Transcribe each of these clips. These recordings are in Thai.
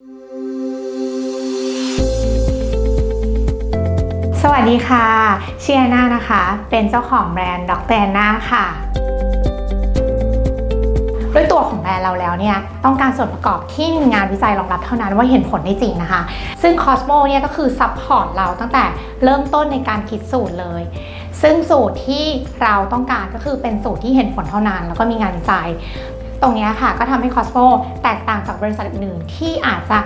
สวัสดีค่ะเชื่อแอนนานะคะ เป็นเจ้าของแบรนด์ดรแอนนาค่ะด้วยตัวของแบรนด์เราแล้วเนี่ยต้องการส่วนประกอบที่มีงานวิจัยรองรับเท่านั้นว่าเห็นผลได้จริงนะคะ ซึ่ง Cosmo เนี่ยก็คือซัพพอร์ตเราตั้งแต่เริ่มต้นในการคิดสูตรเลย ซึ่งสูตรที่เราต้องการก็คือเป็นสูตรที่เห็นผลเท่านั้น แล้วก็มีงานวิจัย ตรงนี้ค่ะก็ทำให้ Cosmo แตกต่างจากบริษัทอื่นที่อาจจะ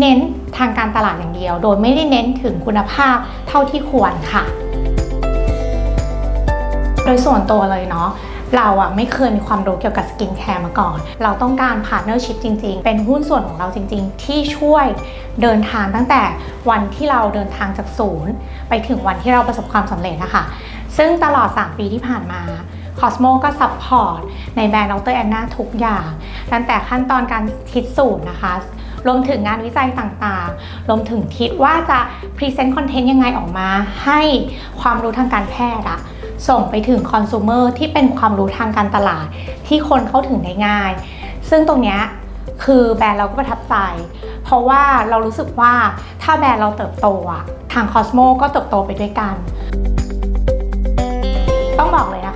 เน้นทางการตลาดอย่างเดียว โดยไม่ได้เน้นถึงคุณภาพเท่าที่ควรค่ะ โดยส่วนตัวเลยเนาะเราอะไม่เคยมีความรู้เกี่ยวกับสกินแคร์มาก่อน เราต้องการพาร์ทเนอร์ชิพจริง ๆ เป็นหุ้นส่วนของเราจริง ๆ ที่ช่วยเดินทางตั้งแต่วันที่เราเดินทางจากศูนย์ ไปถึงวันที่เราประสบความสำเร็จนะคะ ซึ่งตลอด 3 ปีที่ผ่านมา Cosmo ก็ซัพพอร์ตในแบรนด์ดรแอนนาทุกอย่าง ตั้งแต่ขั้นตอนการคิดสูตรนะคะรวมถึงงานวิจัยต่างๆ รวมถึงคิดว่าจะพรีเซนต์คอนเทนต์ยังไงออกมา ให้ความรู้ทางการแพทย์อะส่งไปถึงคอน sumer ที่เป็นความรู้ทางการตลาดที่คนเข้าถึงได้ง่าย ซึ่งตรงเนี้ยคือแบรนด์เราก็ประทับใจ เพราะว่าเรารู้สึกว่าถ้าแบรนด์เราเติบโตอะทาง Cosmo ก็เติบโตไปด้วยกัน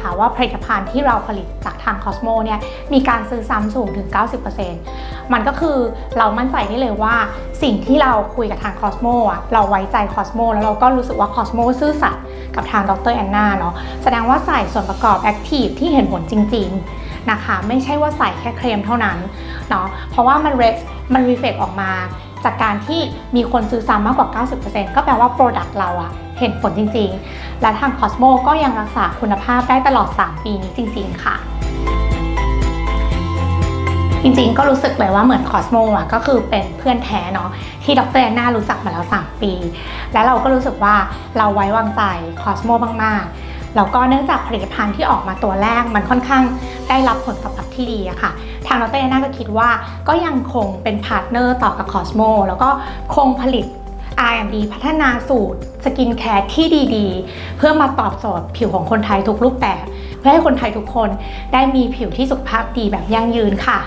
นะคะว่าผลิตภัณฑ์ที่เราผลิตจากทาง Cosmo เนี่ยมีการซื้อซ้ำสูงถึง 90%มันก็คือเรามั่นใจได้เลยว่าสิ่งที่เราคุยกับทาง Cosmo อะเราไว้ใจ Cosmo แล้วเราก็รู้สึกว่า Cosmo ซื่อสัตย์กับทางดรแอนนาเนาะแสดงว่าใส่ส่วนประกอบ Active ที่เห็นผลจริง ๆนะคะไม่ใช่ว่าใส่แค่เครมเท่านั้นเนาะเพราะว่ามัน re มัน reflect ออกมาจากการที่มีคนซื้อซ้ำมากกว่า 90%ก็แปลว่า Product เราอะเห็นผลจริงๆ และทาง Cosmo ก็ยังรักษาคุณภาพได้ตลอด 3 ปีนี้จริง ๆ ค่ะจริงๆ ก็รู้สึกเลยว่าเหมือน Cosmo อะก็คือเป็นเพื่อนแท้เนาะที่ดรแอนนารู้จักมาแล้ว 3 ปี และเราก็รู้สึกว่าเราไว้วางใจ Cosmo มากๆแล้วก็เนื่องจากผลิตภัณฑ์ที่ออกมาตัวแรกมันค่อนข้างได้รับผลตอบรับที่ดีอะค่ะ ทางดรแอนนาก็คิดว่าก็ยังคงเป็นพาร์ทเนอร์ต่อกับ Cosmo แล้วก็คงผลิต R&D พัฒนาสูตรสกินแคร์ที่ดีๆ เพื่อมาตอบโจทย์ผิวของคนไทยทุกรูปแบบ เพื่อให้คนไทยทุกคนได้มีผิวที่สุขภาพดีแบบยั่งยืนค่ะ